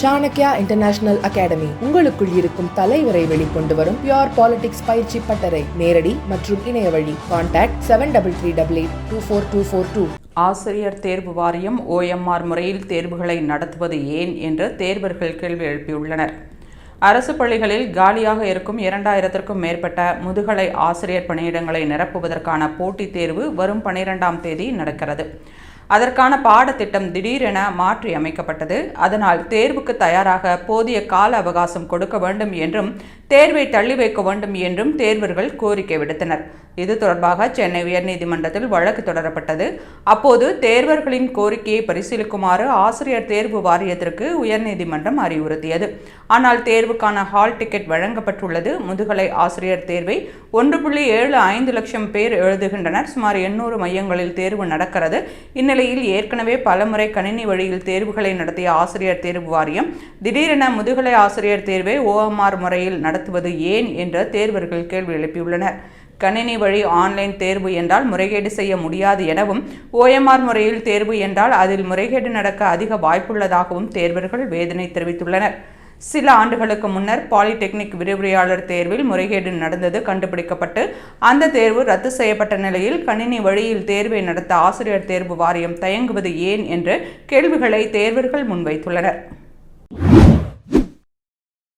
Chanakya international academy உங்களுக்குள் இருக்கும் தலைவரை வெளிக்கொண்டு வரும் பியோர் பாலிடிக்ஸ் பயிற்சி பட்டறை. நேரடி மற்றும் இணைய வழி. Contact seven double three double eight two four two four two ஆசிரியர் தேர்வு வாரியம் ஓஎம்ஆர் முறையில் தேர்வுகளை நடத்துவது ஏன் என்று தேர்வர்கள் கேள்வி எழுப்பியுள்ளனர். அரசு பள்ளிகளில் காலியாக இருக்கும் இரண்டாயிரத்திற்கும் மேற்பட்ட முதுகலை ஆசிரியர் பணியிடங்களை நிரப்புவதற்கான போட்டித் தேர்வு வரும் பனிரெண்டாம் தேதி நடக்கிறது. அதற்கான பாடத்திட்டம் திடீரென மாற்றி அமைக்கப்பட்டது. அதனால் தேர்வுக்கு தயாராக போதிய கால அவகாசம் கொடுக்க வேண்டும் என்றும் தேர்வை தள்ளி வைக்க வேண்டும் என்றும் தேர்வர்கள் கோரிக்கை விடுத்தனர். இது தொடர்பாக சென்னை உயர்நீதிமன்றத்தில் வழக்கு தொடரப்பட்டது. அப்போது தேர்வர்களின் கோரிக்கையை பரிசீலிக்குமாறு ஆசிரியர் தேர்வு வாரியத்திற்கு உயர்நீதிமன்றம் அறிவுறுத்தியது. ஆனால் தேர்வுக்கான ஹால் டிக்கெட் வழங்கப்பட்டுள்ளது. முதுகலை ஆசிரியர் தேர்வை ஒன்று புள்ளி ஏழு ஐந்து லட்சம் பேர் எழுதுகின்றனர். சுமார் எண்ணூறு மையங்களில் தேர்வு நடக்கிறது. இந்நிலையில் ஏற்கனவே பலமுறை கணினி வழியில் தேர்வுகளை நடத்திய ஆசிரியர் தேர்வு வாரியம் திடீரென முதுகலை ஆசிரியர் தேர்வை ஓஎம்ஆர் முறையில் நடத்துவது ஏன் என்ற தேர்வர்கள் கேள்வி எழுப்பியுள்ளனர். கணினி வழி ஆன்லைன் தேர்வு என்றால் முறைகேடு செய்ய முடியாது எனவும் ஓஎம்ஆர் முறையில் தேர்வு என்றால் அதில் முறைகேடு நடக்க அதிக வாய்ப்புள்ளதாகவும் தேர்வர்கள் வேதனை தெரிவித்துள்ளனர். சில ஆண்டுகளுக்கு முன்னர் பாலிடெக்னிக் விரிவுரையாளர் தேர்வில் முறைகேடு நடந்தது கண்டுபிடிக்கப்பட்டு அந்த தேர்வு ரத்து செய்யப்பட்ட நிலையில் கணினி வழியில் தேர்வை நடத்த ஆசிரியர் தேர்வு வாரியம் தயங்குவது ஏன் என்ற கேள்விகளை தேர்வர்கள் முன்வைத்துள்ளனர்.